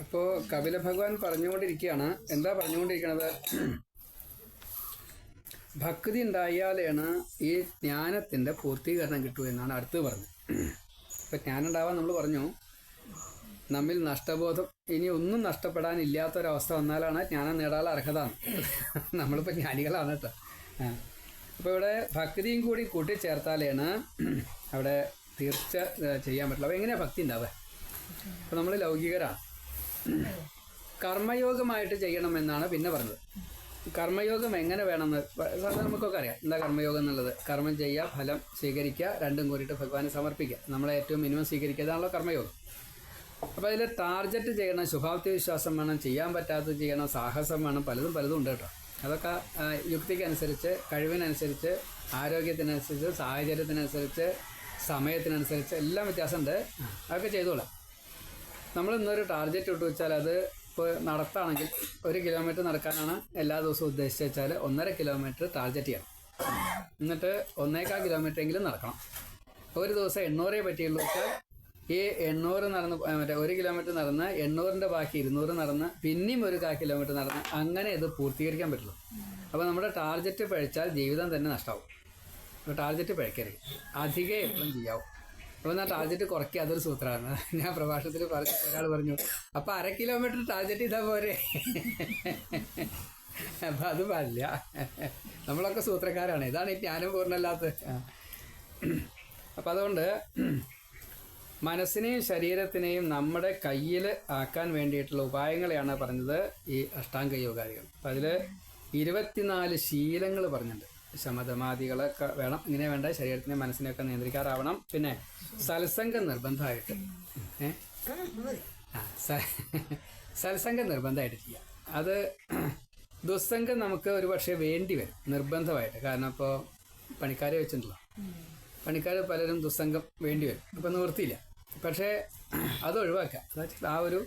അപ്പോൾ കപില ഭഗവാൻ പറഞ്ഞുകൊണ്ടിരിക്കുകയാണ്. എന്താ പറഞ്ഞുകൊണ്ടിരിക്കണത്? ഭക്തി ഉണ്ടായാലാണ് ഈ ജ്ഞാനത്തിന്റെ പൂർത്തീകരണം കിട്ടൂ എന്നാണ് അടുത്ത് പറഞ്ഞത്. ഇപ്പൊ ജ്ഞാനം ഉണ്ടാവാൻ നമ്മൾ പറഞ്ഞു നമ്മിൽ നഷ്ടബോധം ഇനി ഒന്നും നഷ്ടപ്പെടാനില്ലാത്തൊരവസ്ഥ വന്നാലാണ് ജ്ഞാനം നേടാനുള്ള അർഹത നമ്മളിപ്പോൾ ജ്ഞാനികളാണ് കേട്ടോ. അപ്പോൾ ഇവിടെ ഭക്തിയും കൂടി കൂട്ടിച്ചേർത്താലാണ് അവിടെ തീർച്ച ചെയ്യാൻ പറ്റുള്ളൂ. അപ്പോൾ എങ്ങനെയാണ് ഭക്തി ഉണ്ടാവുക? അപ്പോൾ നമ്മൾ ലൗകികരാണ്. കർമ്മയോഗമായിട്ട് ചെയ്യണം എന്നാണ് പിന്നെ പറഞ്ഞത്. കർമ്മയോഗം എങ്ങനെ വേണമെന്ന് സാധാരണ നമുക്കൊക്കെ അറിയാം. എന്താ കർമ്മയോഗം എന്നുള്ളത്? കർമ്മം ചെയ്യുക ഫലം സ്വീകരിക്കുക രണ്ടും കൂടിയിട്ട് ഭഗവാനെ സമർപ്പിക്കുക. നമ്മളെ ഏറ്റവും മിനിമം സ്വീകരിക്കുക കർമ്മയോഗം. അപ്പോൾ അതിൽ ടാർജറ്റ് ചെയ്യണം ശുഭാപ്തി വിശ്വാസം വേണം ചെയ്യാൻ പറ്റാത്തത് ചെയ്യണം സാഹസം വേണം പലതും പലതും ഉണ്ട് കേട്ടോ. അതൊക്കെ യുക്തിക്കനുസരിച്ച് കഴിവിനനുസരിച്ച് ആരോഗ്യത്തിനനുസരിച്ച് സാഹചര്യത്തിനനുസരിച്ച് സമയത്തിനനുസരിച്ച് എല്ലാം വ്യത്യാസമുണ്ട്. അതൊക്കെ ചെയ്തോളാം. നമ്മൾ ഇന്നൊരു ടാർഗറ്റ് ഇട്ട് വെച്ചാൽ അത് ഇപ്പോൾ നടത്താണെങ്കിൽ ഒരു കിലോമീറ്റർ നടക്കാനാണ് എല്ലാ ദിവസവും ഉദ്ദേശിച്ച് വെച്ചാൽ ഒന്നര കിലോമീറ്റർ ടാർഗറ്റ് ചെയ്യണം എന്നിട്ട് ഒന്നേക്കാൽ കിലോമീറ്റർ എങ്കിലും നടക്കണം. ഒരു ദിവസം എണ്ണൂറേ പറ്റിയുള്ളൂ വെച്ചാൽ ഈ എണ്ണൂറ് നടന്ന് മറ്റേ ഒരു കിലോമീറ്റർ നടന്ന് എണ്ണൂറിന്റെ ബാക്കി ഇരുന്നൂറ് നടന്ന് പിന്നെയും ഒരു കാ കിലോമീറ്റർ നടന്ന് അങ്ങനെ ഇത് പൂർത്തീകരിക്കാൻ പറ്റുള്ളൂ. അപ്പോൾ നമ്മുടെ ടാർഗറ്റ് പഴിച്ചാൽ ജീവിതം തന്നെ നഷ്ടമാവും ടാർഗറ്റ് പഴിക്കരുത്. അധികം എപ്പോഴും ചെയ്യാവും. അപ്പോൾ എന്നാൽ ടാർജറ്റ് കുറയ്ക്കുക അതൊരു സൂത്രമാണ് ഞാൻ പ്രഭാഷണത്തിൽ പറഞ്ഞ ഒരാൾ പറഞ്ഞു അപ്പോൾ അര കിലോമീറ്റർ ടാർജറ്റ് ഇതാ പോരെ? അപ്പം അത് പാടില്ല. നമ്മളൊക്കെ സൂത്രക്കാരാണ്. ഇതാണ് ഈ ജ്ഞാനം പൂർണമല്ലാത്ത അപ്പം അതുകൊണ്ട് മനസ്സിനെയും ശരീരത്തിനെയും നമ്മുടെ കയ്യിൽ ആക്കാൻ വേണ്ടിയിട്ടുള്ള ഉപായങ്ങളെയാണ് പറഞ്ഞത് ഈ അഷ്ടാംഗ യോഗാദികൾ അപ്പം അതിൽ ഇരുപത്തിനാല് ശീലങ്ങൾ പറഞ്ഞിട്ടുണ്ട്. ശമതമാദികളൊക്കെ വേണം. ഇങ്ങനെ വേണ്ട ശരീരത്തിനെ മനസ്സിനെയൊക്കെ നിയന്ത്രിക്കാറാവണം. പിന്നെ സത്സംഗം നിർബന്ധമായിട്ട്. സത്സംഗം നിർബന്ധമായിട്ട് ചെയ്യാം. അത് ദുസ്സംഗം നമുക്ക് ഒരു പക്ഷേ വേണ്ടി വരും നിർബന്ധമായിട്ട്. കാരണം ഇപ്പോൾ പണിക്കാരെ വെച്ചിട്ടുണ്ടല്ലോ. പണിക്കാർ പലരും ദുസ്സംഗം വേണ്ടി വരും. അപ്പം നിവൃത്തിയില്ല. പക്ഷേ അത് ഒഴിവാക്കുക. ആ ഒരു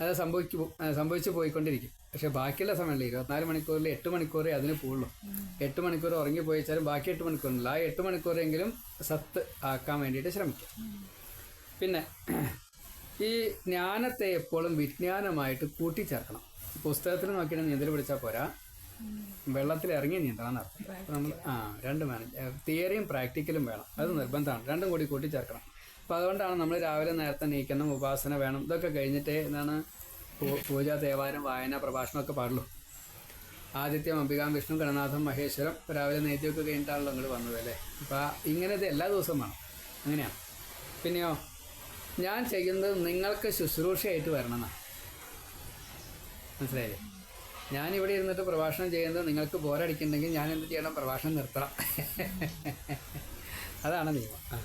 അത് സംഭവിച്ചു പോ- സംഭവിച്ചു പോയിക്കൊണ്ടിരിക്കും. പക്ഷേ ബാക്കിയുള്ള സമയങ്ങളിൽ ഇരുപത്തിനാല് മണിക്കൂറിൽ എട്ട് മണിക്കൂറേ അതിന് പോകുള്ളൂ എട്ട് മണിക്കൂർ ഉറങ്ങി ഉറങ്ങിപ്പോയിച്ചാലും ബാക്കി എട്ട് മണിക്കൂറില്ല ആ എട്ട് മണിക്കൂറെങ്കിലും സത്ത് ആക്കാൻ വേണ്ടിയിട്ട് ശ്രമിക്കുക പിന്നെ ഈ ജ്ഞാനത്തെ എപ്പോഴും വിജ്ഞാനമായിട്ട് കൂട്ടിച്ചേർക്കണം. പുസ്തകത്തിൽ നോക്കിയിട്ട് നീന്തൽ പിടിച്ചാൽ പോരാ. വെള്ളത്തിൽ ഇറങ്ങി നീന്തണം എന്നർത്ഥം നമ്മൾ ആ രണ്ടും വേണം. തിയറിയും പ്രാക്ടിക്കലും വേണം. അത് നിർബന്ധമാണ്. രണ്ടും കൂടി കൂട്ടിച്ചേർക്കണം. അപ്പോൾ അതുകൊണ്ടാണ് നമ്മൾ രാവിലെ നേരത്തെ നീക്കണം ഉപാസന വേണം ഇതൊക്കെ കഴിഞ്ഞിട്ട് എന്താണ് പൂജ ദേവാരം വായന പ്രഭാഷണമൊക്കെ പാടുള്ളൂ. ആദിത്യം അംബികാം വിഷ്ണു ഗണനാഥം മഹേശ്വരം രാവിലെ നെയ്ത്തിയൊക്കെ കഴിഞ്ഞിട്ടാണല്ലോ നിങ്ങൾ വന്നത് അല്ലേ? അപ്പോൾ ഇങ്ങനത്തെ എല്ലാ ദിവസവും വേണം. അങ്ങനെയാണ്. പിന്നെയോ? ഞാൻ ചെയ്യുന്നത് നിങ്ങൾക്ക് ശുശ്രൂഷയായിട്ട് വരണമെന്നാണ് മനസ്സിലായില്ലേ? ഞാനിവിടെ ഇരുന്നിട്ട് പ്രഭാഷണം ചെയ്യുന്നത് നിങ്ങൾക്ക് ബോറടിക്കുന്നുണ്ടെങ്കിൽ ഞാൻ എന്ത് ചെയ്യണം? പ്രഭാഷണം നിർത്തണം. അതാണ് നിയമം.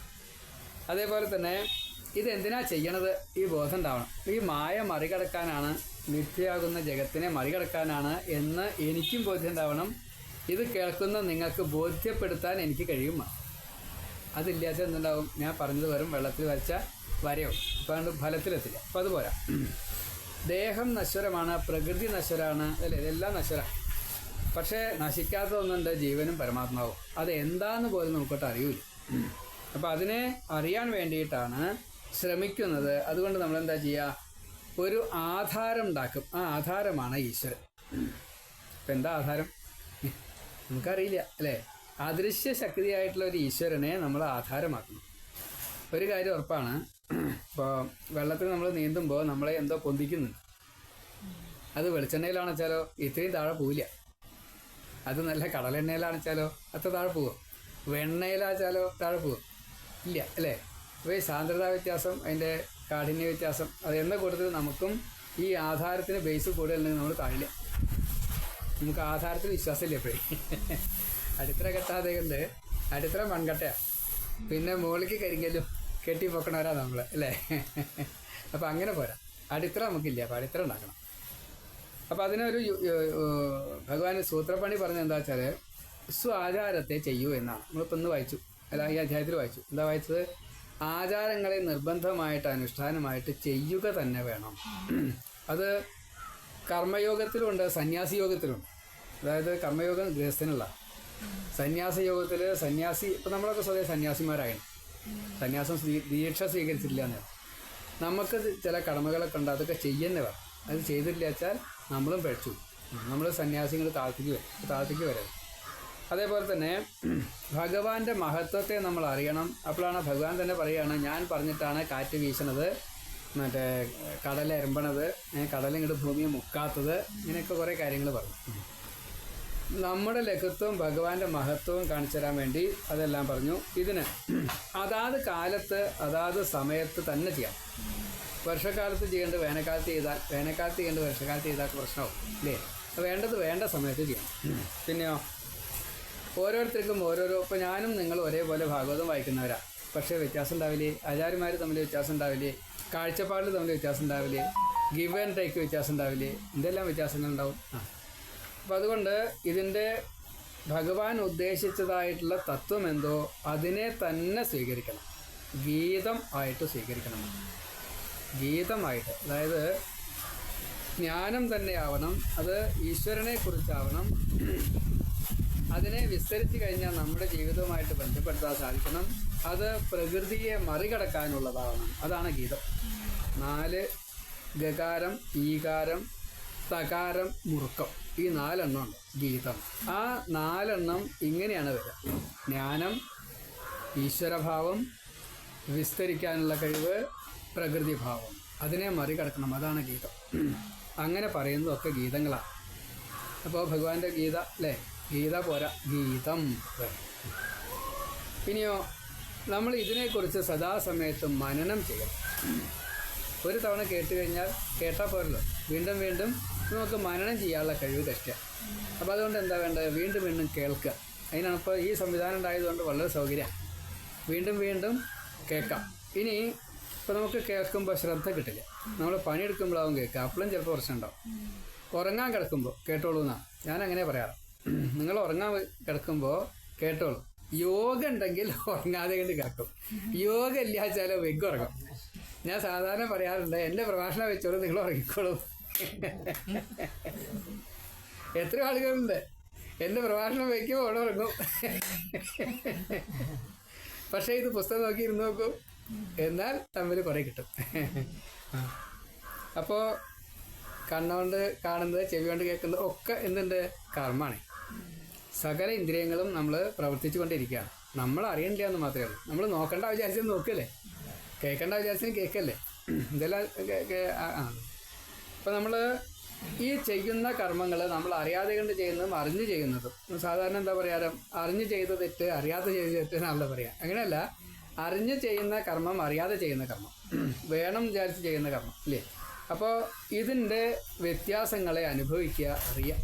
അതേപോലെ തന്നെ ഇതെന്തിനാ ചെയ്യണത്? ഈ ബോധം ഉണ്ടാവണം ഈ മായ മറികടക്കാനാണ് മിഥ്യയാകുന്ന ജഗത്തിനെ മറികടക്കാനാണ് എന്ന് എനിക്കും ബോധ്യം ഉണ്ടാവണം ഇത് കേൾക്കുന്ന നിങ്ങൾക്ക് ബോധ്യപ്പെടുത്താൻ എനിക്ക് കഴിയും അതില്ലാത്ത എന്തുണ്ടാവും? ഞാൻ പറഞ്ഞത് വരും വെള്ളത്തിൽ വരച്ച വരയോ? അതുകൊണ്ട് ഫലത്തിലെത്തില്ല. അപ്പോൾ അത് പോരാ. ദേഹം നശ്വരമാണ് പ്രകൃതി നശ്വരമാണ് അല്ലേ? ഇതെല്ലാം നശ്വര. പക്ഷേ നശിക്കാത്ത ഒന്നുണ്ട് ജീവനും പരമാത്മാവും. അത് എന്താന്ന് പോലും നമുക്കൊട്ട് അറിയില്ല. അപ്പോൾ അതിനെ അറിയാൻ വേണ്ടിയിട്ടാണ് ശ്രമിക്കുന്നത്. അതുകൊണ്ട് നമ്മൾ എന്താ ചെയ്യുക ഒരു ആധാരം ഉണ്ടാക്കും ആ ആധാരമാണ് ഈശ്വരൻ. ഇപ്പം എന്താ ആധാരം? നമുക്കറിയില്ല അല്ലേ? അദൃശ്യ ശക്തിയായിട്ടുള്ള ഒരു ഈശ്വരനെ നമ്മൾ ആധാരമാക്കുന്നു. ഒരു കാര്യം ഉറപ്പാണ്. ഇപ്പോൾ വെള്ളത്തിൽ നമ്മൾ നീന്തുമ്പോൾ നമ്മളെ എന്തോ പൊന്തിക്കുന്നുണ്ട് അത് വെളിച്ചെണ്ണയിലാണെച്ചാലോ ഇത്രയും താഴെ പോവില്ല. അത് നല്ല കടലെണ്ണയിലാണെച്ചാലോ അത്ര താഴെ പോകും വെണ്ണയിലാച്ചാലോ താഴെ പോകും ഇല്ല അല്ലേ? അപ്പോൾ ഈ സാന്ദ്രത വ്യത്യാസം അതിന്റെ കാഠിന്യ വ്യത്യാസം അത് എന്ന കൂട്ടത്തിൽ നമുക്കും ഈ ആധാരത്തിന് ബേസ് കൂടുതലുണ്ടെങ്കിൽ നമ്മൾ കാണില്ല നമുക്ക് ആധാരത്തിൽ വിശ്വാസമില്ല എപ്പോഴും അടിത്തറ കെട്ടാതെ കൊണ്ട് അടിത്തറ മൺകട്ടയാണ് പിന്നെ മുകളിലേക്ക് കരിങ്കല്ലും കെട്ടി പൊക്കണവരാ നമ്മൾ അല്ലേ? അപ്പം അങ്ങനെ പോരാ. അടിത്തറ നമുക്കില്ല അപ്പം അടിത്തറ ഉണ്ടാക്കണം. അപ്പം അതിനൊരു ഭഗവാൻ സൂത്രപ്പണി പറഞ്ഞത് എന്താ വെച്ചാൽ സ്വാചാരത്തെ ചെയ്യൂ എന്നാണ്. നമ്മളിപ്പോൾ ഇന്ന് വായിച്ചു. അല്ല ഈ അധ്യായത്തിൽ വായിച്ചു. എന്താ വായിച്ചത്? ആചാരങ്ങളെ നിർബന്ധമായിട്ട് അനുഷ്ഠാനമായിട്ട് ചെയ്യുക തന്നെ വേണം. അത് കർമ്മയോഗത്തിലുണ്ട് സന്യാസി യോഗത്തിലുണ്ട് അതായത് കർമ്മയോഗം ഗൃഹസ്ഥനുള്ള സന്യാസ യോഗത്തിൽ സന്യാസി ഇപ്പം നമ്മളൊക്കെ സ്വതേ സന്യാസിമാരായിരുന്നു സന്യാസം ദീക്ഷ സ്വീകരിച്ചില്ല എന്ന് നമുക്ക് ചില കടമകളൊക്കെ ഉണ്ട് അതൊക്കെ ചെയ്യുന്നവർ. അത് ചെയ്തില്ല വെച്ചാൽ നമ്മളും പഠിച്ചു. നമ്മൾ സന്യാസികൾ താഴ്ത്തിക്ക് വരും താഴ്ത്തിക്ക് വരരുത്. അതേപോലെ തന്നെ ഭഗവാന്റെ മഹത്വത്തെ നമ്മൾ അറിയണം അപ്പോഴാണ് ഭഗവാൻ തന്നെ പറയുകയാണ് ഞാൻ പറഞ്ഞിട്ടാണ് കാറ്റ് വീശണത് മറ്റേ കടൽ എരമ്പണത് കടലിങ്ങോട്ട് ഭൂമിയെ മുക്കാത്തത് ഇങ്ങനെയൊക്കെ കുറേ കാര്യങ്ങൾ പറഞ്ഞു. നമ്മുടെ ലഘുത്വം ഭഗവാന്റെ മഹത്വവും കാണിച്ചു തരാൻ വേണ്ടി അതെല്ലാം പറഞ്ഞു. ഇതിന് അതാത് കാലത്ത് അതാത് സമയത്ത് തന്നെ ചെയ്യാം. വർഷക്കാലത്ത് ചെയ്യേണ്ടത് വേനൽക്കാലത്ത് ചെയ്താൽ വേനൽക്കാലത്ത് ചെയ്യേണ്ടത് വർഷക്കാലത്ത് ചെയ്താൽ പ്രശ്നമാവും അല്ലേ വേണ്ടത് വേണ്ട സമയത്ത് ചെയ്യാം. പിന്നെയോ? ഓരോരുത്തർക്കും ഓരോരോ ഇപ്പോൾ ഞാനും നിങ്ങൾ ഒരേപോലെ ഭാഗവതം വായിക്കുന്നവരാ. പക്ഷേ വ്യത്യാസം ഉണ്ടാവില്ലേ? ആചാര്യന്മാർ തമ്മിൽ വ്യത്യാസം ഉണ്ടാവില്ലേ? കാഴ്ചപ്പാടിൽ തമ്മിൽ വ്യത്യാസം ഉണ്ടാവില്ലേ? ഗിവ് ആൻഡ് ടേക്ക് വ്യത്യാസം ഉണ്ടാവില്ലേ? എന്തെല്ലാം വ്യത്യാസങ്ങൾ ഉണ്ടാവും? ആ. അപ്പം അതുകൊണ്ട് ഇതിന്റെ ഭഗവാൻ ഉദ്ദേശിച്ചതായിട്ടുള്ള തത്വം എന്തോ അതിനെ തന്നെ സ്വീകരിക്കണം. ഗീതം ആയിട്ട് സ്വീകരിക്കണം. ഗീതമായിട്ട് അതായത് ജ്ഞാനം തന്നെയാവണം. അത് ഈശ്വരനെ കുറിച്ചാവണം. അതിനെ വിസ്തരിച്ചു കഴിഞ്ഞാൽ നമ്മുടെ ജീവിതവുമായിട്ട് ബന്ധപ്പെടുത്താൻ സാധിക്കണം. അത് പ്രകൃതിയെ മറികടക്കാനുള്ളതാവണം. അതാണ് ഗീതം. നാല് ഗകാരം ഈകാരം തകാരം മുറുക്കം. ഈ നാലെണ്ണമുണ്ട് ഗീതം. ആ നാലെണ്ണം ഇങ്ങനെയാണ് വരിക. ജ്ഞാനം ഈശ്വരഭാവം വിസ്തരിക്കാനുള്ള കഴിവ് പ്രകൃതിഭാവം. അതിനെ മറികടക്കണം. അതാണ് ഗീതം. അങ്ങനെ പറയുന്നതൊക്കെ ഗീതങ്ങളാണ്. അപ്പോൾ ഭഗവാന്റെ ഗീത അല്ലേ? ഗീത പോരാ ഗീതം. ഇനിയോ നമ്മൾ ഇതിനെക്കുറിച്ച് സദാസമയത്തും മനനം ചെയ്യണം. ഒരു തവണ കേട്ട് കഴിഞ്ഞാൽ കേട്ടാൽ പോരല്ലോ. വീണ്ടും വീണ്ടും നമുക്ക് മനനം ചെയ്യാനുള്ള കഴിവ് തെറ്റുക അപ്പോൾ അതുകൊണ്ട് എന്താ വേണ്ടത്? വീണ്ടും വീണ്ടും കേൾക്കുക. അതിനാണ് ഇപ്പോൾ ഈ സംവിധാനം ഉണ്ടായതുകൊണ്ട് വളരെ സൗകര്യമാണ് വീണ്ടും വീണ്ടും കേൾക്കാം. ഇനി ഇപ്പോൾ നമുക്ക് കേൾക്കുമ്പോൾ ശ്രദ്ധ കിട്ടില്ല. നമ്മൾ പണിയെടുക്കുമ്പോഴാവും കേൾക്കുക. അപ്പോഴും ചിലപ്പോൾ പ്രശ്നമുണ്ടാവും ഉറങ്ങാൻ കിടക്കുമ്പോൾ കേട്ടോളൂ എന്നാണ് ഞാൻ അങ്ങനെ പറയാറ്. നിങ്ങൾ ഉറങ്ങാൻ കിടക്കുമ്പോൾ കേട്ടോളൂ. യോഗ ഉണ്ടെങ്കിൽ ഉറങ്ങാതെ കണ്ട് കിടക്കും. യോഗ ഇല്ല വെച്ചാൽ വെഗ് ഉറങ്ങും. ഞാൻ സാധാരണ പറയാറുണ്ട് എന്റെ പ്രഭാഷണം വെച്ചോളൂ നിങ്ങൾ ഉറങ്ങിക്കോളൂ. എത്ര ആളുകളുണ്ട്. എന്റെ പ്രഭാഷണം വയ്ക്കുമ്പോൾ അവിടെ ഉറങ്ങും. പക്ഷേ ഇത് പുസ്തകം നോക്കി ഇരുന്ന് നോക്കും. എന്നാൽ തമ്മിൽ കുറേ കിട്ടും. അപ്പോൾ കണ്ണുകൊണ്ട് കാണുന്നത് ചെവി കൊണ്ട് കേൾക്കുന്നത് ഒക്കെ എന്തുണ്ട്? കർമ്മമാണ്. സകല ഇന്ദ്രിയങ്ങളും നമ്മൾ പ്രവർത്തിച്ചു കൊണ്ടിരിക്കുകയാണ് നമ്മൾ അറിയണ്ട എന്ന് മാത്രമേ ഉള്ളൂ. നമ്മൾ നോക്കേണ്ട വിചാരിച്ചത് നോക്കല്ലേ? കേൾക്കേണ്ട വിചാരിച്ചത് കേൾക്കല്ലേ? ഇതെല്ലാം അപ്പം. നമ്മൾ ഈ ചെയ്യുന്ന കർമ്മങ്ങൾ നമ്മൾ അറിയാതെ കൊണ്ട് ചെയ്യുന്നതും അറിഞ്ഞു ചെയ്യുന്നതും. സാധാരണ എന്താ പറയാറ് അറിഞ്ഞു ചെയ്ത തെറ്റ് അറിയാതെ ചെയ്ത തെറ്റ് എന്നാണല്ലോ പറയാം. അങ്ങനെയല്ല. അറിഞ്ഞു ചെയ്യുന്ന കർമ്മം അറിയാതെ ചെയ്യുന്ന കർമ്മം. വേണം വിചാരിച്ച് ചെയ്യുന്ന കർമ്മം ഇല്ലേ? അപ്പോൾ ഇതിന്റെ വ്യത്യാസങ്ങളെ അനുഭവിക്കുക അറിയുക.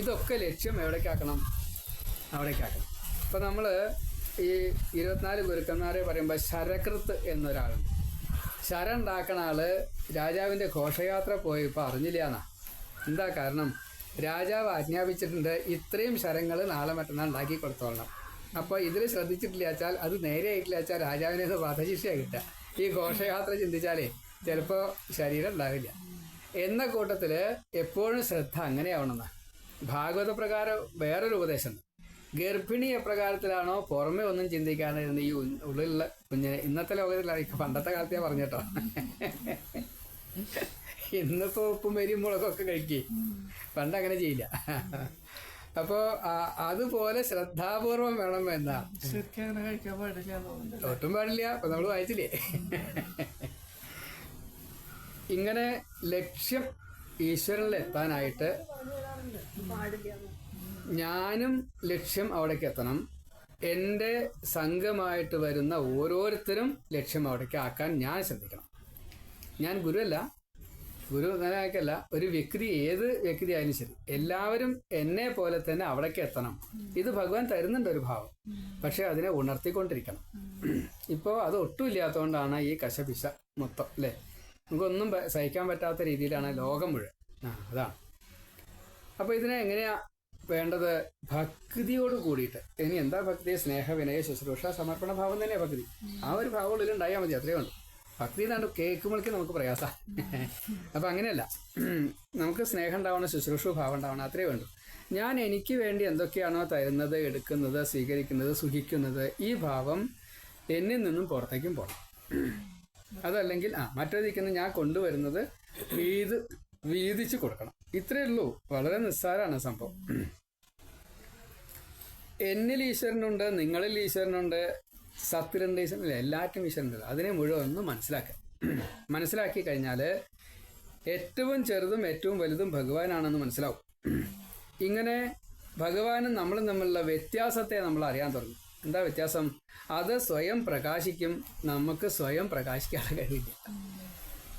ഇതൊക്കെ ലക്ഷ്യം എവിടേക്കാക്കണം? അവിടേക്കാക്കണം. അപ്പോൾ നമ്മൾ ഈ ഇരുപത്തിനാല് ഗുരുക്കന്മാരെ പറയുമ്പോൾ ശരകൃത്ത് എന്നൊരാളുണ്ട്. ശരം ഉണ്ടാക്കണ ആൾ രാജാവിന്റെ ഘോഷയാത്ര പോയപ്പോൾ അറിഞ്ഞില്ല എന്നാ എന്താ കാരണം? രാജാവ് ആജ്ഞാപിച്ചിട്ടുണ്ട് ഇത്രയും ശരങ്ങൾ നാളെ മറ്റന്നാൾ ഉണ്ടാക്കി കൊടുത്തോളണം. അപ്പോൾ ഇതിൽ ശ്രദ്ധിച്ചിട്ടില്ല വെച്ചാൽ അത് നേരെ ആയിട്ടില്ല വെച്ചാൽ രാജാവിനെ വധശിക്ഷയാണ് കിട്ടുക. ഈ ഘോഷയാത്ര ചിന്തിച്ചാലേ ചിലപ്പോൾ ശരീരം ഉണ്ടാവില്ല. എന്ന കൂട്ടത്തിൽ എപ്പോഴും ശ്രദ്ധ അങ്ങനെയാവണമെന്നാണ് ഭാഗവത പ്രകാരം വേറൊരു ഉപദേശമുണ്ട് ഗർഭിണി എപ്രകാരത്തിലാണോ പുറമെ ഒന്നും ചിന്തിക്കാതെ ഇരുന്ന് ഈ ഉള്ളിലുള്ള കുഞ്ഞിനെ ഇന്നത്തെ ലോകത്തിലായിരിക്കും പണ്ടത്തെ കാലത്ത് ഞാൻ പറഞ്ഞേട്ടോ. ഇന്നിപ്പോ ഉപ്പും വരിയും മുളകൊക്കെ കഴിക്കേ. പണ്ട് അങ്ങനെ ചെയ്യില്ല. അപ്പോ അതുപോലെ ശ്രദ്ധാപൂർവം വേണം എന്നാ. ഒട്ടും പാടില്ല. അപ്പൊ നമ്മൾ വായിച്ചില്ലേ? ഇങ്ങനെ ലക്ഷ്യം ഈശ്വരനിൽ എത്താനായിട്ട് ഞാനും ലക്ഷ്യം അവിടേക്ക് എത്തണം. എന്റെ സംഘമായിട്ട് വരുന്ന ഓരോരുത്തരും ലക്ഷ്യം അവിടേക്ക് ആക്കാൻ ഞാൻ ശ്രദ്ധിക്കണം. ഞാൻ ഗുരുവല്ല. ഗുരു അങ്ങനെയൊക്കെയല്ല ഒരു വ്യക്തി ഏത് വ്യക്തി ആയാലും ശരി. എല്ലാവരും എന്നെ പോലെ തന്നെ അവിടേക്ക് എത്തണം. ഇത് ഭഗവാൻ തരുന്നുണ്ട് ഒരു ഭാവം. പക്ഷെ അതിനെ ഉണർത്തിക്കൊണ്ടിരിക്കണം. ഇപ്പോൾ അത് ഒട്ടും ഇല്ലാത്തതുകൊണ്ടാണ് ഈ കശപിശ മൊത്തം അല്ലേ? നമുക്കൊന്നും സഹിക്കാൻ പറ്റാത്ത രീതിയിലാണ് ലോകം മുഴുവൻ. ആ അതാണ്. അപ്പോൾ ഇതിനെ എങ്ങനെയാ വേണ്ടത്? ഭക്തിയോട് കൂടിയിട്ട്. ഇനി എന്താ ഭക്തി? സ്നേഹ വിനയ ശുശ്രൂഷ സമർപ്പണ ഭാവം തന്നെയാണ് ഭക്തി. ആ ഒരു ഭാവം ഉള്ളിൽ ഉണ്ടായാൽ മതി അത്രയേ ഉള്ളൂ. ഭക്തി എന്നാണ്ട് കേൾക്കുമ്പോഴേക്കും നമുക്ക് പ്രയാസ. അപ്പം അങ്ങനെയല്ല. നമുക്ക് സ്നേഹം ഉണ്ടാവണം ശുശ്രൂഷ ഭാവം ഉണ്ടാവണം അത്രയേ വേണ്ടൂ ഞാൻ എനിക്ക് വേണ്ടി എന്തൊക്കെയാണോ തരുന്നത് എടുക്കുന്നത് സ്വീകരിക്കുന്നത് സുഖിക്കുന്നത് ഈ ഭാവം എന്നിൽ നിന്നും പുറത്തേക്കും പോകണം അതല്ലെങ്കിൽ ആ മറ്റൊരിക്കുന്ന ഞാൻ കൊണ്ടുവരുന്നത് വീത് വീതിച്ച് കൊടുക്കണം. ഇത്രയേ ഉള്ളൂ. വളരെ നിസ്സാരമാണ് സംഭവം. എന്നിൽ ഈശ്വരനുണ്ട് നിങ്ങളിൽ ഈശ്വരനുണ്ട് സത്തിലുണ്ട് ഈശ്വരനില്ല എല്ലാറ്റും ഈശ്വരനുണ്ട്. അതിനെ മുഴുവൻ ഒന്ന് മനസ്സിലാക്കുക. മനസ്സിലാക്കി കഴിഞ്ഞാൽ ഏറ്റവും ചെറുതും ഏറ്റവും വലുതും ഭഗവാനാണെന്ന് മനസ്സിലാവും. ഇങ്ങനെ ഭഗവാനും നമ്മളും തമ്മിലുള്ള വ്യത്യാസത്തെ നമ്മൾ അറിയാൻ തുടങ്ങും. എന്താ വ്യത്യാസം? അത് സ്വയം പ്രകാശിക്കും. നമുക്ക് സ്വയം പ്രകാശിക്കാനുള്ള കഴിവില്ല.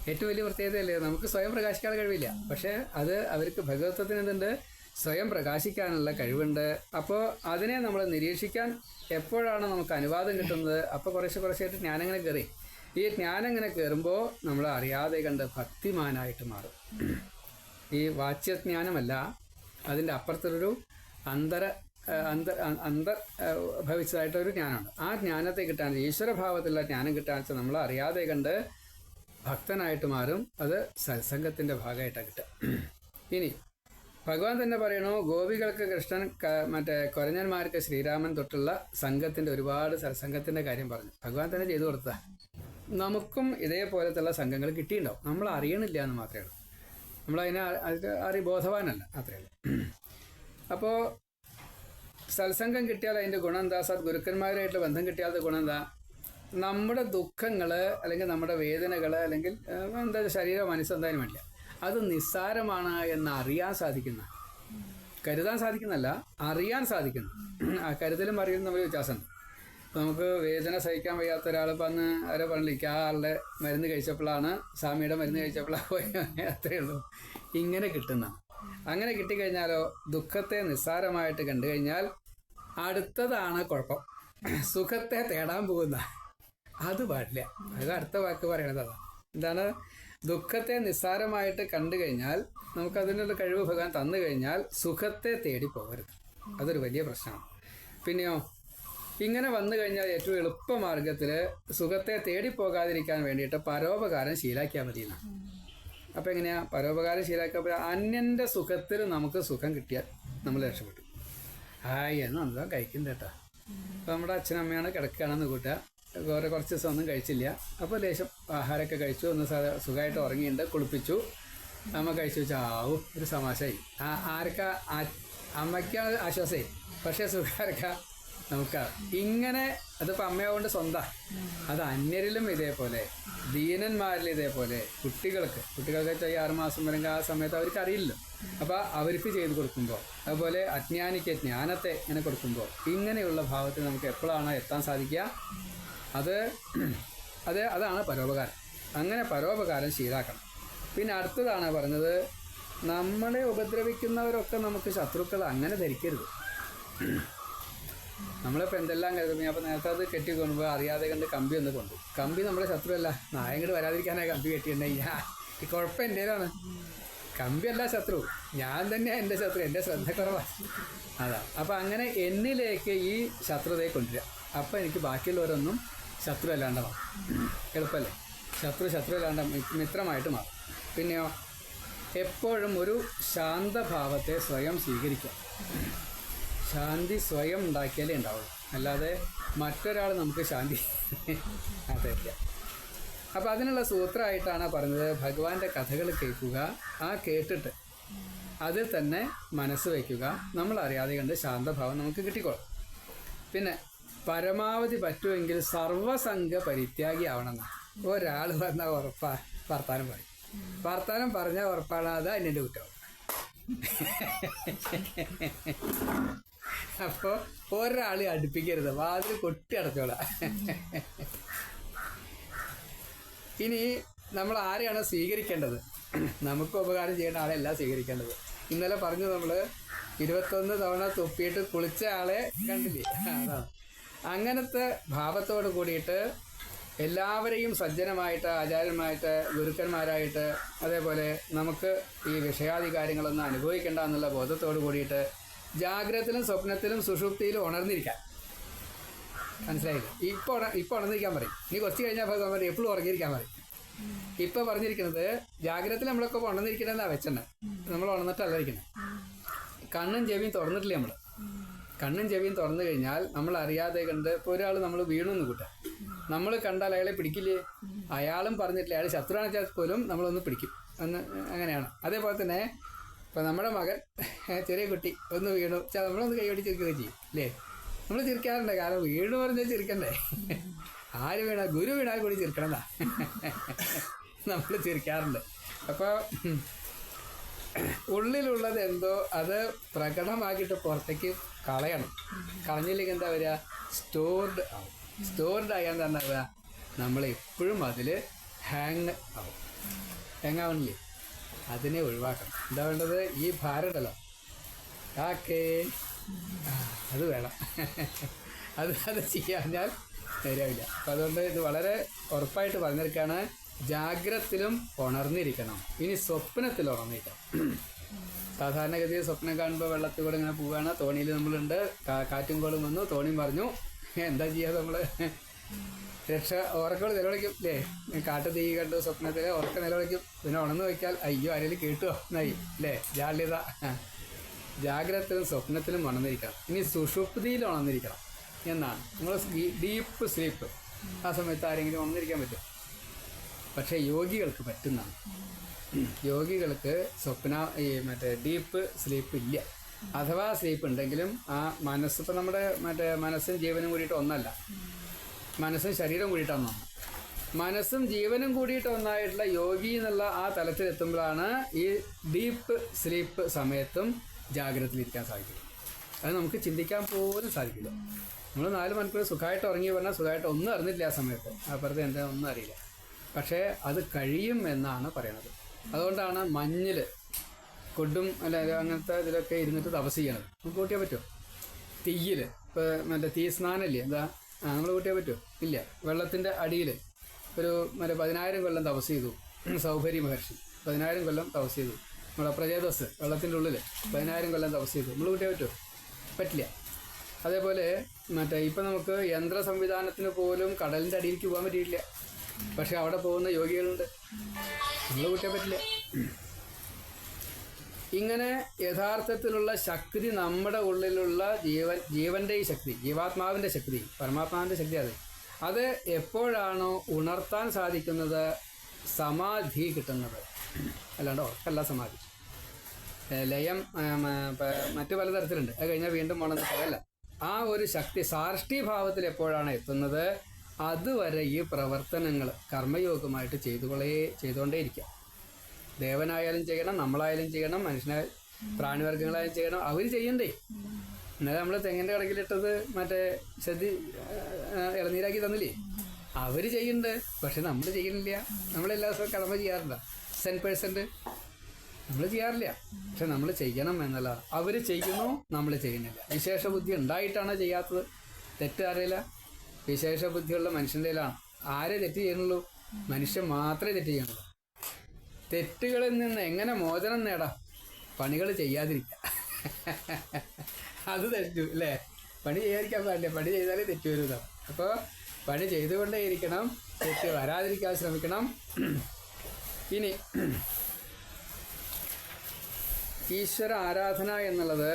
ഏറ്റവും വലിയ പ്രത്യേകതയല്ലേ? നമുക്ക് സ്വയം പ്രകാശിക്കാനുള്ള കഴിവില്ല. പക്ഷെ അത് അവർക്ക് ഭഗവത്വത്തിന് എന്തുണ്ട്? സ്വയം പ്രകാശിക്കാനുള്ള കഴിവുണ്ട്. അപ്പോൾ അതിനെ നമ്മൾ നിരീക്ഷിക്കാൻ എപ്പോഴാണ് നമുക്ക് അനുവാദം കിട്ടുന്നത്? അപ്പോൾ കുറേശ്ശെ കുറേശ്ശായിട്ട് ജ്ഞാനങ്ങനെ കയറി. ഈ ജ്ഞാനം ഇങ്ങനെ കയറുമ്പോൾ നമ്മൾ അറിയാതെ കണ്ട് ഭക്തിമാനായിട്ട് മാറും. ഈ വാച്യജ്ഞാനമല്ല അതിന്റെ അപ്പുറത്തൊരു അന്തര അന്ത അന്തർ ഭവിച്ചതായിട്ടൊരു ജ്ഞാനമുണ്ട്. ആ ജ്ഞാനത്തെ കിട്ടാൻ ഈശ്വരഭാവത്തിലുള്ള ജ്ഞാനം കിട്ടാൻ വെച്ചാൽ നമ്മൾ അറിയാതെ കണ്ട് ഭക്തനായിട്ട് മാറും അത് സത്സംഗത്തിന്റെ ഭാഗമായിട്ടാണ് കിട്ടുക. ഇനി ഭഗവാൻ തന്നെ പറയണു ഗോപികൾക്ക് കൃഷ്ണൻ മറ്റേ കൊരഞ്ഞന്മാർക്ക് ശ്രീരാമൻ തൊട്ടുള്ള സംഘത്തിന്റെ ഒരുപാട് സത്സംഗത്തിന്റെ കാര്യം പറഞ്ഞു. ഭഗവാൻ തന്നെ ചെയ്തു കൊടുത്ത നമുക്കും ഇതേപോലത്തുള്ള സംഘങ്ങൾ കിട്ടിയിട്ടുണ്ടാവും. നമ്മൾ അറിയണില്ല എന്ന് മാത്രമേ ഉള്ളൂ. നമ്മളതിനെ അറി ബോധവാനല്ല അത്രയേ ഉള്ളൂ. അപ്പോൾ സത്സംഗം കിട്ടിയാൽ അതിന്റെ ഗുണം എന്താ? സത് ഗുരുക്കന്മാരായിട്ടുള്ള ബന്ധം കിട്ടിയാൽ ഗുണം എന്താ? നമ്മുടെ ദുഃഖങ്ങൾ അല്ലെങ്കിൽ നമ്മുടെ വേദനകൾ അല്ലെങ്കിൽ എന്താ ശരീര മനസ്സ് എന്തായാലും വേണ്ടില്ല. അത് നിസ്സാരമാണ് എന്ന് അറിയാൻ സാധിക്കുന്ന കരുതാൻ സാധിക്കുന്നല്ല അറിയാൻ സാധിക്കുന്നു. ആ കരുതലും അറിയലും തമ്മിൽ വ്യത്യാസമുണ്ട്. നമുക്ക് വേദന സഹിക്കാൻ വയ്യാത്ത ഒരാൾ അന്ന് ആരോ പറഞ്ഞില്ല ആ ആളുടെ മരുന്ന് കഴിച്ചപ്പോഴാണ് സ്വാമിയുടെ മരുന്ന് കഴിച്ചപ്പോഴാണ് അത്രയേ ഉള്ളൂ. ഇങ്ങനെ കിട്ടുന്ന അങ്ങനെ കിട്ടിക്കഴിഞ്ഞാലോ ദുഃഖത്തെ നിസ്സാരമായിട്ട് കണ്ടു കഴിഞ്ഞാൽ അടുത്തതാണ് കുഴപ്പം. സുഖത്തെ തേടാൻ പോകുന്ന. അത് പാടില്ല. അത് അടുത്ത വാക്ക് പറയണത് അതാണ് എന്താണ്? ദുഃഖത്തെ നിസ്സാരമായിട്ട് കണ്ടു കഴിഞ്ഞാൽ നമുക്ക് അതിനുള്ള കഴിവ് ഭഗവാൻ തന്നു കഴിഞ്ഞാൽ സുഖത്തെ തേടി പോകരുത്. അതൊരു വലിയ പ്രശ്നമാണ്. പിന്നെയോ ഇങ്ങനെ വന്നു കഴിഞ്ഞാൽ ഏറ്റവും എളുപ്പ മാർഗത്തിൽ സുഖത്തെ തേടി പോകാതിരിക്കാൻ വേണ്ടിയിട്ട് പരോപകാരം ശീലാക്കിയാൽ മതി എന്നാണ് അപ്പം എങ്ങനെയാ? പരോപകാരം ശീലാക്കുക അന്യന്റെ സുഖത്തിൽ നമുക്ക് സുഖം കിട്ടിയാൽ നമ്മൾ രക്ഷപ്പെട്ടു. ഹായ് എന്ന് എന്താ കഴിക്കുന്നുണ്ട് കേട്ടോ അപ്പോൾ നമ്മുടെ അച്ഛനമ്മയാണ് കിടക്കുകയാണെന്ന് കൂട്ടുക. വേറെ കുറച്ച് ദിവസം ഒന്നും കഴിച്ചില്ല. അപ്പോൾ ലേശം ആഹാരമൊക്കെ കഴിച്ചു. ഒന്ന് സുഖമായിട്ട് ഉറങ്ങിയിട്ടുണ്ട്. കുളിപ്പിച്ചു. അമ്മ കഴിച്ചു. വെച്ചാൽ ആവും ഒരു സമാശമായി ആ ആർക്കാ അമ്മയ്ക്ക് ആശ്വാസമായി. പക്ഷേ സുഖാർക്കാ നമുക്കാണ് ഇങ്ങനെ അതിപ്പോൾ അമ്മയാവുകൊണ്ട് സ്വന്തം. അത് അന്യരിലും ഇതേപോലെ ദീനന്മാരിൽ ഇതേപോലെ കുട്ടികൾക്ക് കുട്ടികൾക്ക് ഈ ആറുമാസം വരെങ്കിൽ ആ സമയത്ത് അവർക്ക് അറിയില്ല അപ്പോൾ അവർക്ക് ചെയ്ത് കൊടുക്കുമ്പോൾ അതുപോലെ അജ്ഞാനിക്ക് ജ്ഞാനത്തെ ഇങ്ങനെ കൊടുക്കുമ്പോൾ ഇങ്ങനെയുള്ള ഭാവത്തിൽ നമുക്ക് എപ്പോഴാണ് എത്താൻ സാധിക്കുക? അത് അത് അതാണ് പരോപകാരം. അങ്ങനെ പരോപകാരം ശീലാക്കണം. പിന്നെ അടുത്തതാണ് പറഞ്ഞത് നമ്മളെ ഉപദ്രവിക്കുന്നവരൊക്കെ നമുക്ക് ശത്രുക്കൾ അങ്ങനെ ധരിക്കരുത്. നമ്മളിപ്പോൾ എന്തെല്ലാം കരുതും. അപ്പോൾ നേരത്തെ അത് കെട്ടി കൊണ്ടുപോയി അറിയാതെ കണ്ട് കമ്പി ഒന്ന് കൊണ്ടു. കമ്പി നമ്മുടെ ശത്രുവല്ല. നായങ്ങട് വരാതിരിക്കാനാണ് കമ്പി കെട്ടിയിട്ടുണ്ടെങ്കിൽ ഈ കുഴപ്പം കമ്പി അല്ല ശത്രു. ഞാൻ തന്നെയാണ് എന്റെ ശത്രു. എന്റെ ശ്രദ്ധക്കുറവാണ് അതാ. അപ്പം അങ്ങനെ എന്നിലേക്ക് ഈ ശത്രുതയെ കൊണ്ടുവരിക. അപ്പം എനിക്ക് ബാക്കിയുള്ളവരൊന്നും ശത്രു അല്ലാണ്ട് മാറും. എളുപ്പമല്ലേ ശത്രു ശത്രു അല്ലാണ്ട് മിത്രമായിട്ട് മാറും. പിന്നെയോ എപ്പോഴും ഒരു ശാന്തഭാവത്തെ സ്വയം സ്വീകരിക്കുക. ശാന്തി സ്വയം ഉണ്ടാക്കിയാലേ ഉണ്ടാവുള്ളൂ. അല്ലാതെ മറ്റൊരാൾ നമുക്ക് ശാന്തി അതല്ല അപ്പോൾ അതിനുള്ള സൂത്രമായിട്ടാണ് പറഞ്ഞത് ഭഗവാന്റെ കഥകൾ കേൾക്കുക ആ കേട്ടിട്ട് അതിൽ തന്നെ മനസ്സ് വയ്ക്കുക. നമ്മൾ അറിയാതെ കണ്ട് ശാന്തഭാവം നമുക്ക് കിട്ടിക്കോളും. പിന്നെ പരമാവധി പറ്റുമെങ്കിൽ സർവസംഘ പരിത്യാഗി ആവണമെന്ന് ഒരാൾ പറഞ്ഞാൽ ഉറപ്പാ വർത്താനം പറയും. വർത്താനം പറഞ്ഞാൽ ഉറപ്പാണ് അത് അതിന്റെ കുറ്റം. അപ്പോൾ ഒരാളെ അടുപ്പിക്കരുത്. വാതിൽ കൊട്ടി അടച്ചോളാം. ഇനി നമ്മൾ ആരെയാണ് സ്വീകരിക്കേണ്ടത്? നമുക്ക് ഉപകാരം ചെയ്യേണ്ട ആളെയല്ല സ്വീകരിക്കേണ്ടത്. ഇന്നലെ പറഞ്ഞു നമ്മൾ ഇരുപത്തൊന്ന് തവണ തുപ്പിയിട്ട് കുളിച്ച ആളെ കണ്ടില്ലേ? അതാണ് അങ്ങനത്തെ ഭാവത്തോട് കൂടിയിട്ട് എല്ലാവരെയും സജ്ജനമായിട്ട് ആചാര്യന്മാരായിട്ട് ഗുരുക്കന്മാരായിട്ട് അതേപോലെ നമുക്ക് ഈ വിഷയാധികാരങ്ങളൊന്നും അനുഭവിക്കേണ്ട എന്നുള്ള ബോധത്തോട് കൂടിയിട്ട് ജാഗ്രതത്തിലും സ്വപ്നത്തിലും സുഷുപ്തിയിലും ഉണർന്നിരിക്കാൻ. മനസ്സിലായില്ലേ? ഇപ്പൊ ഇപ്പൊ ഉണർന്നിരിക്കാൻ പറയും. ഇനി കുറച്ച് കഴിഞ്ഞാൽ ഭഗവാൻ പറയും എപ്പോഴും ഉറങ്ങിയിരിക്കാൻ പറയും. ഇപ്പൊ പറഞ്ഞിരിക്കുന്നത് ജാഗ്രതത്തിൽ നമ്മളൊക്കെ ഉണർന്നിരിക്കണമെന്നാ വെച്ചെണ്ണ നമ്മൾ ഉണർന്നിട്ടല്ല ഇരിക്കുന്നത് കണ്ണും ചെവിയും തുറന്നിട്ടില്ലേ നമ്മൾ കണ്ണും ചെവിയും തുറന്നു കഴിഞ്ഞാൽ നമ്മൾ അറിയാതെ കണ്ട് ഇപ്പോൾ ഒരാൾ നമ്മൾ വീണു എന്ന് കൂട്ടാം. നമ്മൾ കണ്ടാൽ അയാളെ പിടിക്കില്ലേ? അയാളും പറഞ്ഞിട്ടില്ല. അയാൾ ശത്രുവാണെന്ന് വെച്ചാൽ പോലും നമ്മളൊന്ന് പിടിക്കും. ഒന്ന് അങ്ങനെയാണ്. അതേപോലെ തന്നെ ഇപ്പം നമ്മുടെ മകൻ ചെറിയ കുട്ടി ഒന്ന് വീണു. ചാ നമ്മളൊന്ന് കൈയോടി ചിരിക്കുകയും ചെയ്യും അല്ലേ നമ്മൾ ചിരിക്കാറുണ്ട്. കാരണം വീണു പറഞ്ഞാൽ ചിരിക്കണ്ടേ? ആര് വീണ? ഗുരു വീണാൽ കൂടി ചിരിക്കണമെന്നാ നമ്മൾ ചിരിക്കാറുണ്ട്. അപ്പോൾ ഉള്ളിലുള്ളത് എന്തോ അത് പ്രകടമാക്കിയിട്ട് പുറത്തേക്ക് കളയണം. കളഞ്ഞില്ലെങ്കിൽ എന്താ വരിക? സ്റ്റോർഡ് ആവും. സ്റ്റോർഡ് ആയാൽ ഉണ്ടാവുക? നമ്മൾ എപ്പോഴും അതിൽ ഹാങ് ആവും. ഹാങ് ആവണില്ലേ? അതിനെ ഒഴിവാക്കണം. എന്താ വേണ്ടത്? ഈ ഭാരം കാക്കേ അത് വേണം. അത് അത് ചെയ്യാഞ്ഞാൽ ശരിയാവില്ല. അപ്പം അതുകൊണ്ട് ഇത് വളരെ ഉറപ്പായിട്ട് പറഞ്ഞിരിക്കുകയാണ് ജാഗ്രത്തിലും ഉണർന്നിരിക്കണം. ഇനി സ്വപ്നത്തിൽ ഉണർന്നിരിക്കണം. സാധാരണഗതിയിൽ സ്വപ്നം കാണുമ്പോൾ വെള്ളത്തിൽ കൂടെ ഇങ്ങനെ പോവുകയാണ് തോണിയിൽ നമ്മളുണ്ട്. കാറ്റും കോളും വന്നു. തോണിയും പറഞ്ഞു എന്താ ചെയ്യുക നമ്മൾ രക്ഷ ഉറക്കോട് നിലവിളിക്കും. അല്ലേ കാട്ടു തീ കണ്ടു സ്വപ്നത്തിൽ ഓർക്ക നിലവിളിക്കും. പിന്നെ ഉണർന്നു വെക്കാൽ അയ്യോ ആരെങ്കിലും കേട്ടോ? എന്നായി. അല്ലേ ജാള്യത. ജാഗ്രതത്തിലും സ്വപ്നത്തിലും ഉണർന്നിരിക്കണം. ഇനി സുഷുപ്തിയിൽ ഉണർന്നിരിക്കണം. എന്നാണ്. നമ്മൾ ഡീപ്പ് സ്ലീപ്പ്. ആ സമയത്ത് ആരെങ്കിലും ഉണർന്നിരിക്കാൻ പറ്റും. പക്ഷേ യോഗികൾക്ക് പറ്റുന്നതാണ്. യോഗികൾക്ക് സ്വപ്ന ഈ മറ്റേ ഡീപ്പ് സ്ലീപ്പ് ഇല്ല. അഥവാ സ്ലീപ്പ് ഉണ്ടെങ്കിലും ആ മനസ്സ് നമ്മുടെ മറ്റേ മനസ്സും ജീവനും കൂടിയിട്ട് ഒന്നല്ല. മനസ്സും ശരീരം കൂടിയിട്ട് ഒന്ന് മനസ്സും ജീവനും കൂടിയിട്ട് ഒന്നായിട്ടുള്ള യോഗി എന്നുള്ള ആ തലത്തിലെത്തുമ്പോഴാണ് ഈ ഡീപ്പ് സ്ലീപ്പ് സമയത്തും ജാഗ്രതയിലിരിക്കാൻ സാധിക്കുന്നത്. അത് നമുക്ക് ചിന്തിക്കാൻ പോലും സാധിക്കില്ല. നമ്മൾ നാല് മണിക്കൂർ സുഖമായിട്ട് ഉറങ്ങി പറഞ്ഞാൽ സുഖമായിട്ട് ഒന്നും അറിഞ്ഞില്ല ആ സമയത്ത്. അപ്പുറത്ത് എന്താ ഒന്നും അറിയില്ല. പക്ഷേ അത് കഴിയും എന്നാണ് പറയണത് അതുകൊണ്ടാണ് മഞ്ഞിൽ കൊടും അല്ല അങ്ങനത്തെ ഇതിലൊക്കെ ഇരുന്നിട്ട് തപസ് ചെയ്യണത്. നമുക്ക് കൂട്ടിയാൽ പറ്റുമോ? തീയിൽ ഇപ്പോൾ മറ്റേ തീ സ്നാനമല്ലേ എന്താ ആ നമ്മൾ കൂട്ടിയാൽ പറ്റുമോ ഇല്ല വെള്ളത്തിന്റെ അടിയിൽ ഒരു മറ്റേ പതിനായിരം കൊല്ലം തപസ് ചെയ്തു. സൗഭരി മഹർഷി. പതിനായിരം കൊല്ലം തപസ് ചെയ്തു. നമ്മളെ പ്രജേതസ് വെള്ളത്തിന്റെ ഉള്ളിൽ പതിനായിരം കൊല്ലം തപസ് ചെയ്തു. നമ്മൾ കൂട്ടിയാൽ പറ്റുമോ പറ്റില്ല. അതേപോലെ മറ്റേ ഇപ്പം നമുക്ക് യന്ത്ര സംവിധാനത്തിന് പോലും കടലിന്റെ അടിയിലേക്ക് പോകാൻ പറ്റിയിട്ടില്ല. പക്ഷെ അവിടെ പോകുന്ന യോഗികളുണ്ട്. നമ്മൾ കൂട്ടിയാൽ പറ്റില്ല. ഇങ്ങനെ യഥാർത്ഥത്തിലുള്ള ശക്തി നമ്മുടെ ഉള്ളിലുള്ള ജീവൻ ജീവന്റെ ഈ ശക്തി ജീവാത്മാവിന്റെ ശക്തി പരമാത്മാവിന്റെ ശക്തി അതെ. അത് എപ്പോഴാണോ ഉണർത്താൻ സാധിക്കുന്നത് സമാധി കിട്ടുന്നത്. അല്ലാണ്ട് ഉറക്കല്ല സമാധി. ലയം മറ്റു പലതരത്തിലുണ്ട്. അത് കഴിഞ്ഞാൽ വീണ്ടും പോകണമെന്ന് പറയല്ല. ആ ഒരു ശക്തി സാർഷ്ടിഭാവത്തിൽ എപ്പോഴാണ് എത്തുന്നത്? അതുവരെ ഈ പ്രവർത്തനങ്ങൾ കർമ്മയോഗമായിട്ട് ചെയ്തുകൊള്ളേ ചെയ്തുകൊണ്ടേയിരിക്കുക ദേവനായാലും ചെയ്യണം നമ്മളായാലും ചെയ്യണം മനുഷ്യനെ പ്രാണിവർഗങ്ങളായാലും ചെയ്യണം അവർ ചെയ്യണ്ടേ. എന്നാലും നമ്മൾ തെങ്ങിന്റെ കടക്കിലിട്ടത് മറ്റേ ശ്രദ്ധി ഇളനീരാക്കി തന്നില്ലേ? അവർ ചെയ്യുന്നുണ്ട് പക്ഷെ നമ്മൾ ചെയ്യണില്ല. നമ്മളെല്ലാ ദിവസവും കടമ ചെയ്യാറില്ല. സെൻ പേഴ്സന്റ് നമ്മൾ ചെയ്യാറില്ല. പക്ഷെ നമ്മൾ ചെയ്യണം എന്നല്ല. അവർ ചെയ്യുന്നു നമ്മൾ ചെയ്യുന്നില്ല. വിശേഷ ബുദ്ധി ഉണ്ടായിട്ടാണ് ചെയ്യാത്തത്. തെറ്റ് വിശേഷ ബുദ്ധിയുള്ള മനുഷ്യന്റെ ആരെ തെറ്റ് ചെയ്യുന്നുള്ളൂ? മനുഷ്യൻ മാത്രമേ തെറ്റ് ചെയ്യുന്നുള്ളൂ. തെറ്റുകളിൽ നിന്ന് എങ്ങനെ മോചനം നേടാം? പണികൾ ചെയ്യാതിരിക്കുക അത് തെറ്റു അല്ലേ? പണി ചെയ്യാതിരിക്കാൻ പാടില്ല. പണി ചെയ്താലേ തെറ്റു വരുന്നത് അപ്പോൾ പണി ചെയ്തുകൊണ്ടേ ഇരിക്കണം തെറ്റ് വരാതിരിക്കാൻ ശ്രമിക്കണം. ഇനി ഈശ്വര ആരാധന എന്നുള്ളത്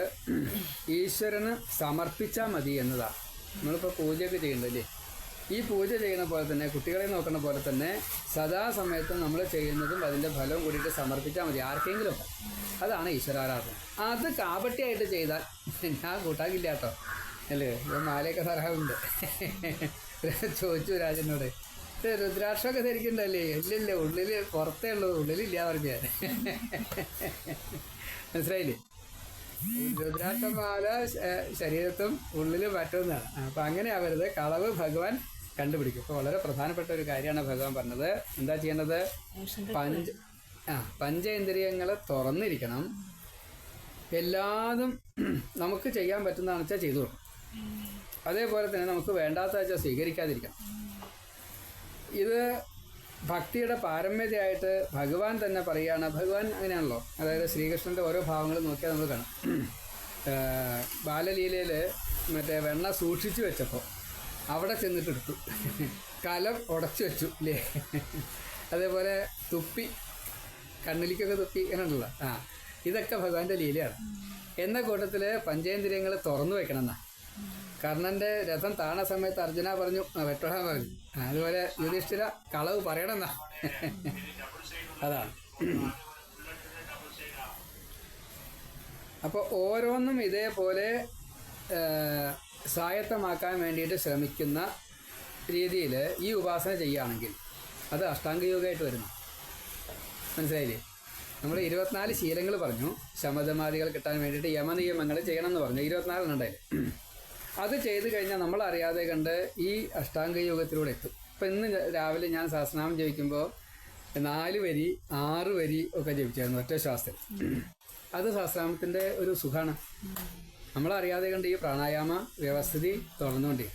ഈശ്വരന് സമർപ്പിച്ചാൽ മതി എന്നതാണ്. നമ്മളിപ്പോൾ പൂജയൊക്കെ ചെയ്യുന്നുണ്ടല്ലേ? ഈ പൂജ ചെയ്യുന്ന പോലെ തന്നെ കുട്ടികളെ നോക്കുന്ന പോലെ തന്നെ സദാസമയത്തും നമ്മൾ ചെയ്യുന്നതും അതിന്റെ ഫലവും കൂടിയിട്ട് സമർപ്പിച്ചാൽ മതി ആർക്കെങ്കിലും. അതാണ് ഈശ്വരാരാധന. അത് കാപട്ടിയായിട്ട് ചെയ്താൽ ഞാൻ കൂട്ടാക്കില്ല കേട്ടോ. അല്ലേ? മാലയൊക്കെ തരാറുണ്ട് ചോദിച്ചു രാജനോട്. രുദ്രാക്ഷമൊക്കെ ധരിക്കണ്ടല്ലേ? ഇല്ലില്ല ഉള്ളിൽ പുറത്തേ ഉള്ളൂ. ഉള്ളിലില്ല പറഞ്ഞു ഞാൻ. മനസ്സിലായില്ലേ? രുദ്രാക്ഷമാല ശരീരത്തും ഉള്ളിൽ പറ്റുന്നതാണ് അപ്പം അങ്ങനെ കളവ് ഭഗവാൻ കണ്ടുപിടിക്കും. അപ്പൊ വളരെ പ്രധാനപ്പെട്ട ഒരു കാര്യമാണ് ഭഗവാൻ പറഞ്ഞത്. എന്താ ചെയ്യേണ്ടത്? പഞ്ച ആ പഞ്ചേന്ദ്രിയങ്ങളെ തുറന്നിരിക്കണം. എല്ലാതും നമുക്ക് ചെയ്യാൻ പറ്റുന്നതാണെന്ന് വെച്ചാൽ ചെയ്തു കൊടുക്കും അതേപോലെ തന്നെ നമുക്ക് വേണ്ടാത്ത വെച്ചാൽ സ്വീകരിക്കാതിരിക്കണം. ഇത് ഭക്തിയുടെ പാരമ്യതയായിട്ട് ഭഗവാൻ തന്നെ പറയുകയാണ്. ഭഗവാൻ അങ്ങനെയാണല്ലോ. അതായത് ശ്രീകൃഷ്ണന്റെ ഓരോ ഭാവങ്ങളും നോക്കിയാൽ നമ്മൾ കാണാം. ബാലലീലയിൽ മറ്റേ വെണ്ണ സൂക്ഷിച്ചു വെച്ചപ്പോൾ അവിടെ ചെന്നിട്ട് എടുത്തു കലം ഉടച്ചു വെച്ചു അല്ലേ അതേപോലെ തുപ്പി കണ്ണിലേക്കൊക്കെ തുപ്പി അങ്ങനെയുള്ള ആ ഇതൊക്കെ ഭഗവാന്റെ ലീലയാണ്. എന്ന കൂട്ടത്തിൽ പഞ്ചേന്ദ്രിയങ്ങൾ തുറന്നു വെക്കണം എന്നാ കർണന്റെ രഥം താണ സമയത്ത് അർജുന പറഞ്ഞു "ആ, വെട്ടോടാൻ പറഞ്ഞു. അതുപോലെ യുധിഷ്ഠിര കളവ് പറയണമെന്നാ. അതാണ്. അപ്പോൾ ഓരോന്നും ഇതേപോലെ സ്വായത്തമാക്കാൻ വേണ്ടിയിട്ട് ശ്രമിക്കുന്ന രീതിയിൽ ഈ ഉപാസന ചെയ്യുകയാണെങ്കിൽ അത് അഷ്ടാംഗയോഗമായിട്ട് വരുന്നു. മനസ്സിലായില്ലേ? നമ്മൾ ഇരുപത്തിനാല് ശീലങ്ങൾ പറഞ്ഞു. ശമതമാദികൾ കിട്ടാൻ വേണ്ടിയിട്ട് യമനിയമങ്ങൾ ചെയ്യണം എന്ന് പറഞ്ഞു ഇരുപത്തിനാലെണ്ണുണ്ടായി അത് ചെയ്തു കഴിഞ്ഞാൽ നമ്മൾ അറിയാതെ കണ്ട് ഈ അഷ്ടാംഗയോഗത്തിലൂടെ എത്തും. ഇപ്പം ഇന്ന് രാവിലെ ഞാൻ സഹസ്രനാമം ജപിക്കുമ്പോൾ നാല് വരി ആറ് വരി ഒക്കെ ജപിച്ചായിരുന്നു ഒറ്റ ശ്വാസത്തിൽ. അത് സഹസ്രനാമത്തിന്റെ ഒരു സുഖമാണ് നമ്മളറിയാതെ കണ്ട് ഈ പ്രാണായാമ വ്യവസ്ഥിതി തുടർന്നുകൊണ്ടേ.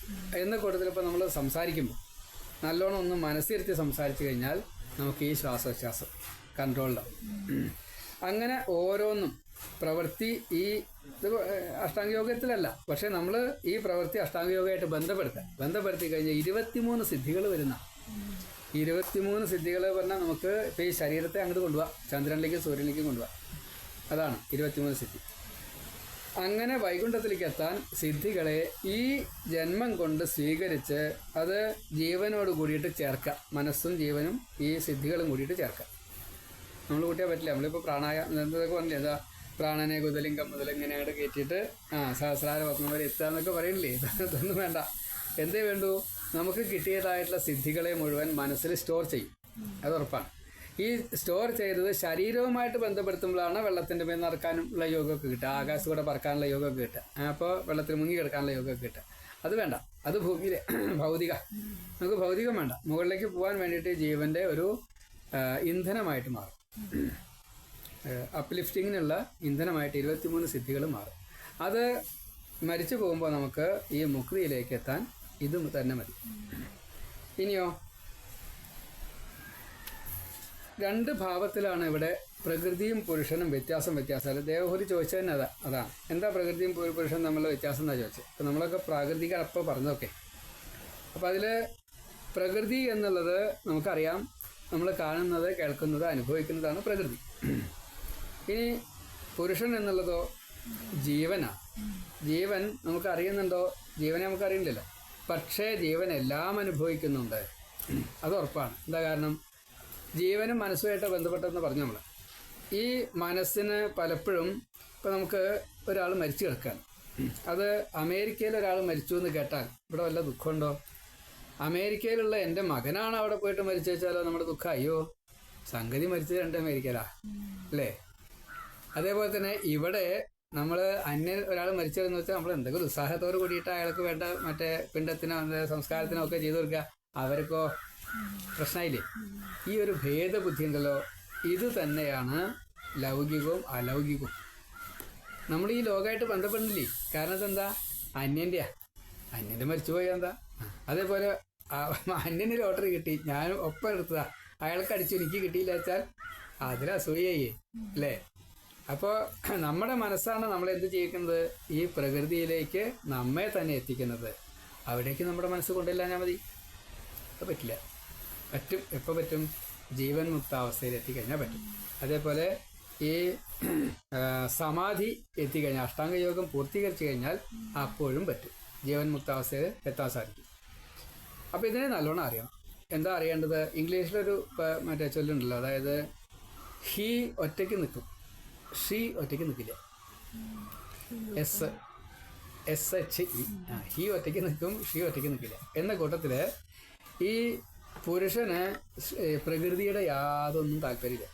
എന്ന കൂട്ടത്തിൽ ഇപ്പോൾ നമ്മൾ സംസാരിക്കുമ്പോൾ നല്ലോണം ഒന്ന് മനസ്സിരുത്തി സംസാരിച്ചു കഴിഞ്ഞാൽ നമുക്ക് ഈ ശ്വാസോച്ഛ്വാസം കൺട്രോളിലാവും അങ്ങനെ ഓരോന്നും പ്രവൃത്തി ഈ ഇത് അഷ്ടാംഗയോഗത്തിലല്ല പക്ഷേ നമ്മൾ ഈ പ്രവൃത്തി അഷ്ടാംഗയോഗമായിട്ട് ബന്ധപ്പെടുത്തുക ബന്ധപ്പെടുത്തി കഴിഞ്ഞാൽ ഇരുപത്തിമൂന്ന് സിദ്ധികൾ വരുന്ന ഇരുപത്തിമൂന്ന് സിദ്ധികൾ പറഞ്ഞാൽ നമുക്ക് ഇപ്പോൾ ഈ ശരീരത്തെ അങ്ങോട്ട് കൊണ്ടുപോകാം ചന്ദ്രനിലേക്കും സൂര്യനിലേക്കും കൊണ്ടുപോകാം അതാണ് ഇരുപത്തിമൂന്ന് സിദ്ധി. അങ്ങനെ വൈകുണ്ഠത്തിലേക്ക് എത്താൻ സിദ്ധികളെ ഈ ജന്മം കൊണ്ട് സ്വീകരിച്ച് അത് ജീവനോട് കൂടിയിട്ട് ചേർക്കുക മനസ്സും ജീവനും ഈ സിദ്ധികളും കൂടിയിട്ട് ചേർക്കാം. നമ്മൾ കൂട്ടിയാൽ പറ്റില്ല. നമ്മളിപ്പോൾ പ്രാണായ എന്തൊക്കെ പറഞ്ഞില്ലേ? എന്താ പ്രാണനെ കുതലിംഗം മുതൽ കയറ്റിയിട്ട് ആ സഹസ്രാര പത്മം വരെ എത്തുക എന്നൊക്കെ പറയണില്ലേ? ഇതൊന്നും വേണ്ട. എന്തേ വേണ്ടു? നമുക്ക് കിട്ടിയതായിട്ടുള്ള സിദ്ധികളെ മുഴുവൻ മനസ്സിൽ സ്റ്റോർ ചെയ്യും. അത് ഉറപ്പാണ്. ഈ സ്റ്റോർ ചെയ്തത് ശരീരവുമായിട്ട് ബന്ധപ്പെടുത്തുമ്പോഴാണ് വെള്ളത്തിന്റെ മേൽ നടക്കാനുള്ള യോഗമൊക്കെ കിട്ടുക. ആകാശത്തൂടെ പറക്കാനുള്ള യോഗമൊക്കെ കിട്ടുക. അപ്പോൾ വെള്ളത്തിൽ മുങ്ങി കിടക്കാനുള്ള യോഗമൊക്കെ കിട്ടുക. അത് വേണ്ട. അത് ഭൂമിയിലെ ഭൗതിക. നമുക്ക് ഭൗതികം വേണ്ട. മുകളിലേക്ക് പോകാൻ വേണ്ടിയിട്ട് ജീവന്റെ ഒരു ഇന്ധനമായിട്ട് മാറും. അപ്ലിഫ്റ്റിങ്ങിനുള്ള ഇന്ധനമായിട്ട് ഇരുപത്തിമൂന്ന് സിദ്ധികൾ മാറും. അത് മരിച്ചു പോകുമ്പോൾ നമുക്ക് ഈ മുക്തിയിലേക്ക് എത്താൻ ഇത് തന്നെ മതി. ഇനിയോ? രണ്ട് ഭാവത്തിലാണ് ഇവിടെ പ്രകൃതിയും പുരുഷനും വ്യത്യാസം വ്യത്യാസം. അല്ല ദേവഹുരി ചോദിച്ചത് തന്നെ അതാ അതാണ്. എന്താ പ്രകൃതിയും പുരുഷനും തമ്മിലുള്ള വ്യത്യാസം എന്താ ചോദിച്ചത് അപ്പം നമ്മളൊക്കെ പ്രാകൃതിക അപ്പോൾ പറഞ്ഞതൊക്കെ അപ്പോൾ അതിൽ പ്രകൃതി എന്നുള്ളത് നമുക്കറിയാം. നമ്മൾ കാണുന്നത് കേൾക്കുന്നത് അനുഭവിക്കുന്നതാണ് പ്രകൃതി. ഇനി പുരുഷൻ എന്നുള്ളതോ ജീവനാ. ജീവൻ നമുക്ക് അറിയുന്നുണ്ടോ ജീവനെ നമുക്ക് അറിയില്ലല്ലോ പക്ഷേ ജീവൻ എല്ലാം അനുഭവിക്കുന്നുണ്ട്. അത് ഉറപ്പാണ്. എന്താ കാരണം? ജീവനും മനസ്സുമായിട്ട് ബന്ധപ്പെട്ടെന്ന് പറഞ്ഞു നമ്മൾ ഈ മനസ്സിന് പലപ്പോഴും ഇപ്പം നമുക്ക് ഒരാൾ മരിച്ചു കിടക്കാൻ. അത് അമേരിക്കയിൽ ഒരാൾ മരിച്ചു എന്ന് കേട്ടാൽ ഇവിടെ വല്ല ദുഃഖമുണ്ടോ? അമേരിക്കയിലുള്ള എന്റെ മകനാണ് അവിടെ പോയിട്ട് മരിച്ചു വെച്ചാലോ? നമ്മുടെ ദുഃഖം അയ്യോ സംഗതി മരിച്ചത് രണ്ട് അമേരിക്കയിലാ. അല്ലേ? അതേപോലെ തന്നെ ഇവിടെ നമ്മൾ അന്യ ഒരാൾ മരിച്ചതെന്ന് വെച്ചാൽ നമ്മൾ എന്തെങ്കിലും ഉത്സാഹത്തോട് കൂടിയിട്ട് അയാൾക്ക് വേണ്ട മറ്റേ പിണ്ടത്തിനോ സംസ്കാരത്തിനോ ഒക്കെ ചെയ്തു കൊടുക്കുക അവർക്കോ പ്രശ്നമില്ലേ ഈ ഒരു ഭേദബുദ്ധി ഉണ്ടല്ലോ ഇത് തന്നെയാണ് ലൗകികവും അലൗകികവും. നമ്മൾ ഈ ലോകമായിട്ട് ബന്ധപ്പെടുന്നില്ലേ കാരണം ഇതെന്താ? അന്യന്റെയാ അന്യന്റെ മരിച്ചുപോയാൽ എന്താ? അതേപോലെ അന്യന് ലോട്ടറി കിട്ടി ഞാൻ ഒപ്പം എടുത്തതാ. അയാൾക്ക് അടിച്ചു എനിക്ക് കിട്ടിയില്ല വെച്ചാൽ അതിൽ അസൂയായി അല്ലേ? അപ്പോൾ നമ്മുടെ മനസ്സാണ് നമ്മൾ എന്ത് ചെയ്യിക്കുന്നത്? ഈ പ്രകൃതിയിലേക്ക് നമ്മെ തന്നെ എത്തിക്കുന്നത്. അവിടേക്ക് നമ്മുടെ മനസ്സ് കൊണ്ടില്ലാഞ്ഞാൽ മതി. അത് പറ്റില്ല. പറ്റും എപ്പോൾ പറ്റും? ജീവൻ മുക്ത അവസ്ഥയിൽ എത്തിക്കഴിഞ്ഞാൽ പറ്റും. അതേപോലെ ഈ സമാധി എത്തിക്കഴിഞ്ഞാൽ അഷ്ടാംഗ യോഗം പൂർത്തീകരിച്ചു കഴിഞ്ഞാൽ അപ്പോഴും പറ്റും. ജീവൻ മുക്താവസ്ഥയിൽ എത്താൻ സാധിക്കും. അപ്പോൾ ഇതിനെ നല്ലോണം അറിയണം. എന്താ അറിയേണ്ടത്? ഇംഗ്ലീഷിലൊരു മറ്റേ ചൊല്ലുണ്ടല്ലോ അതായത് ഹി ഒറ്റയ്ക്ക് നിൽക്കും. ഷീ ഒറ്റയ്ക്ക് നിൽക്കില്ല. S S H E he ഒറ്റയ്ക്ക് നിൽക്കും ഷീ ഒറ്റയ്ക്ക് നിൽക്കില്ല. എന്ന കൂട്ടത്തിൽ ഈ പുരുഷന് പ്രകൃതിയുടെ യാതൊന്നും താല്പര്യമില്ല.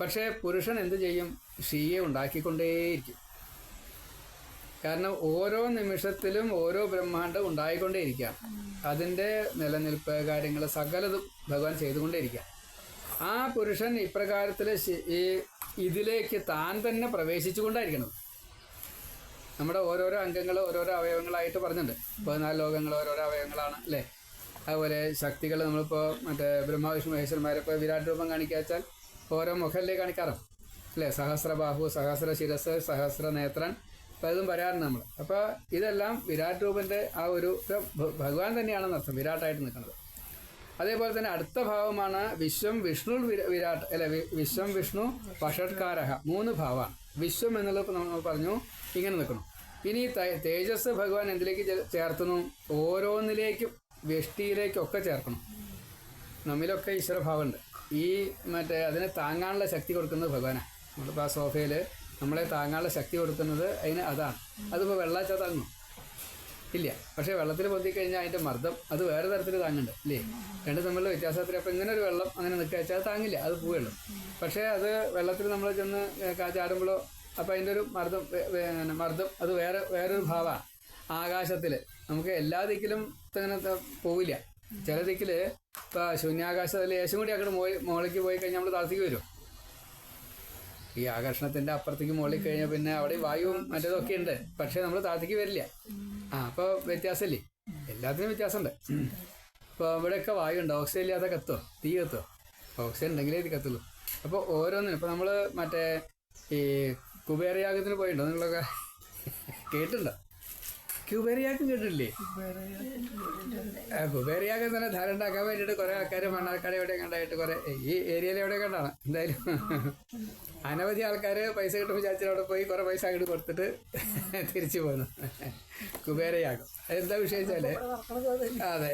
പക്ഷേ പുരുഷൻ എന്ത് ചെയ്യും? ഷീയെ ഉണ്ടാക്കിക്കൊണ്ടേയിരിക്കും. കാരണം ഓരോ നിമിഷത്തിലും ഓരോ ബ്രഹ്മാണ്ടം ഉണ്ടായിക്കൊണ്ടേയിരിക്കാം. അതിന്റെ നിലനിൽപ്പ് കാര്യങ്ങൾ സകലതും ഭഗവാൻ ചെയ്തുകൊണ്ടേയിരിക്കാം. ആ പുരുഷൻ ഇപ്രകാരത്തിൽ ഈ ഇതിലേക്ക് താൻ തന്നെ പ്രവേശിച്ചുകൊണ്ടായിരിക്കണം. നമ്മുടെ ഓരോരോ അംഗങ്ങൾ ഓരോരോ അവയവങ്ങളായിട്ട് പറഞ്ഞിട്ടുണ്ട്. പതിനാല് ലോകങ്ങൾ ഓരോരോ അവയവങ്ങളാണ് അല്ലേ? അതുപോലെ ശക്തികൾ നമ്മളിപ്പോൾ മറ്റേ ബ്രഹ്മവിഷ്ണു മഹേശ്വരന്മാരെ ഇപ്പോൾ വിരാട് രൂപം കാണിക്കാച്ചാൽ ഓരോ മുഖല്ലേ കാണിക്കാറ്. അല്ലേ? സഹസ്രബാഹു സഹസ്ര ശിരസ് സഹസ്ര നേത്രൻ പലതും വരാറുണ്ട് നമ്മൾ അപ്പോൾ ഇതെല്ലാം വിരാട് രൂപന്റെ ആ ഒരു ഭഗവാൻ തന്നെയാണെന്ന് അർത്ഥം. വിരാട്ടായിട്ട് നിൽക്കുന്നത്. അതേപോലെ തന്നെ അടുത്ത ഭാവമാണ് വിശ്വം വിഷ്ണു വിര- വിരാട് അല്ലെ? വിശ്വം വിഷ്ണു പഷട്കാരഹ മൂന്ന് ഭാവമാണ്. വിശ്വം എന്നുള്ളത് നമ്മൾ പറഞ്ഞു ഇങ്ങനെ നിൽക്കണം ഇനി തേജസ് ഭഗവാൻ എന്തിലേക്ക് ചേർത്തുന്നു? ഓരോന്നിലേക്കും വ്യഷ്ടിയിലേക്കൊക്കെ ചേർക്കണം. നമ്മിലൊക്കെ ഈശ്വരഭാവമുണ്ട് ഈ മറ്റേ അതിനെ താങ്ങാനുള്ള ശക്തി കൊടുക്കുന്നത് ഭഗവാനാണ് നമ്മളിപ്പോൾ ആ സോഫയിൽ നമ്മളെ താങ്ങാനുള്ള ശക്തി കൊടുക്കുന്നത് അതിന് അതാണ്. അതിപ്പോൾ വെള്ളാച്ചാൽ താങ്ങും. ഇല്ല. പക്ഷേ വെള്ളത്തിൽ പൊന്തിക്കഴിഞ്ഞാൽ അതിന്റെ മർദ്ദം അത് വേറെ തരത്തിൽ താങ്ങുന്നുണ്ട്. ഇല്ലേ? രണ്ട് തമ്മിലുള്ള വ്യത്യാസത്തിൽ അപ്പോൾ ഇങ്ങനെ ഒരു വെള്ളം അങ്ങനെ നിൽക്കുക വെച്ചാൽ അത് താങ്ങില്ല. അത് പോവുള്ളൂ പക്ഷേ അത് വെള്ളത്തിൽ നമ്മൾ ചെന്ന് ചാടുമ്പോഴോ അപ്പോൾ അതിന്റെ ഒരു മർദ്ദം മർദ്ദം അത് വേറെ വേറൊരു ഭാവമാണ് ആകാശത്തിൽ നമുക്ക് എല്ലാ ദിക്കിലും ഇങ്ങനെ പോവില്ല. ചില ദിക്കിൽ ഇപ്പൊ ശൂന്യാകാശത്തിൽ ലേശം കൂടി അങ്ങോട്ട് മുകളിലേക്ക് പോയി കഴിഞ്ഞാൽ നമ്മൾ താഴത്തേക്ക് വരും. ഈ ആകർഷണത്തിന്റെ അപ്പുറത്തേക്ക് മുകളിൽ കഴിഞ്ഞാൽ പിന്നെ അവിടെ വായുവും മറ്റേതൊക്കെ ഉണ്ട്. പക്ഷെ നമ്മൾ താഴത്തേക്ക് വരില്ല. ആ അപ്പൊ വ്യത്യാസമില്ലേ എല്ലാത്തിനും വ്യത്യാസമുണ്ട്. അപ്പോൾ ഇവിടെയൊക്കെ വായു ഉണ്ട്. ഓക്സിജൻ ഇല്ലാതെ കത്തോ തീ കത്തോ ഓക്സിജൻ ഉണ്ടെങ്കിലേ ഇത് കത്തുള്ളൂ. അപ്പോൾ ഓരോന്നിനും ഇപ്പൊ നമ്മൾ മറ്റേ ഈ കുബേരയാഗത്തിന് പോയിട്ടുണ്ടോ നിങ്ങളൊക്കെ കേട്ടിട്ടുണ്ടോ? കുബേരയാഗം കേട്ടില്ലേ കുബേരയാഗം തന്നെ ധാരം ഉണ്ടാക്കാൻ വേണ്ടിയിട്ട് കുറെ ആൾക്കാർ മണ്ണാർക്കാട് എവിടെ കണ്ടായിട്ട് കുറെ ഈ ഏരിയയിൽ എവിടെ കണ്ടാണ്? എന്തായാലും അനവധി ആൾക്കാർ പൈസ കിട്ടുമ്പോൾ വിചാരിച്ചാൽ അവിടെ പോയി കുറെ പൈസ അങ്ങോട്ട് കൊടുത്തിട്ട് തിരിച്ചു പോന്നു. കുബേരയാഗം എന്താ വിഷയം വെച്ചാൽ അതെ.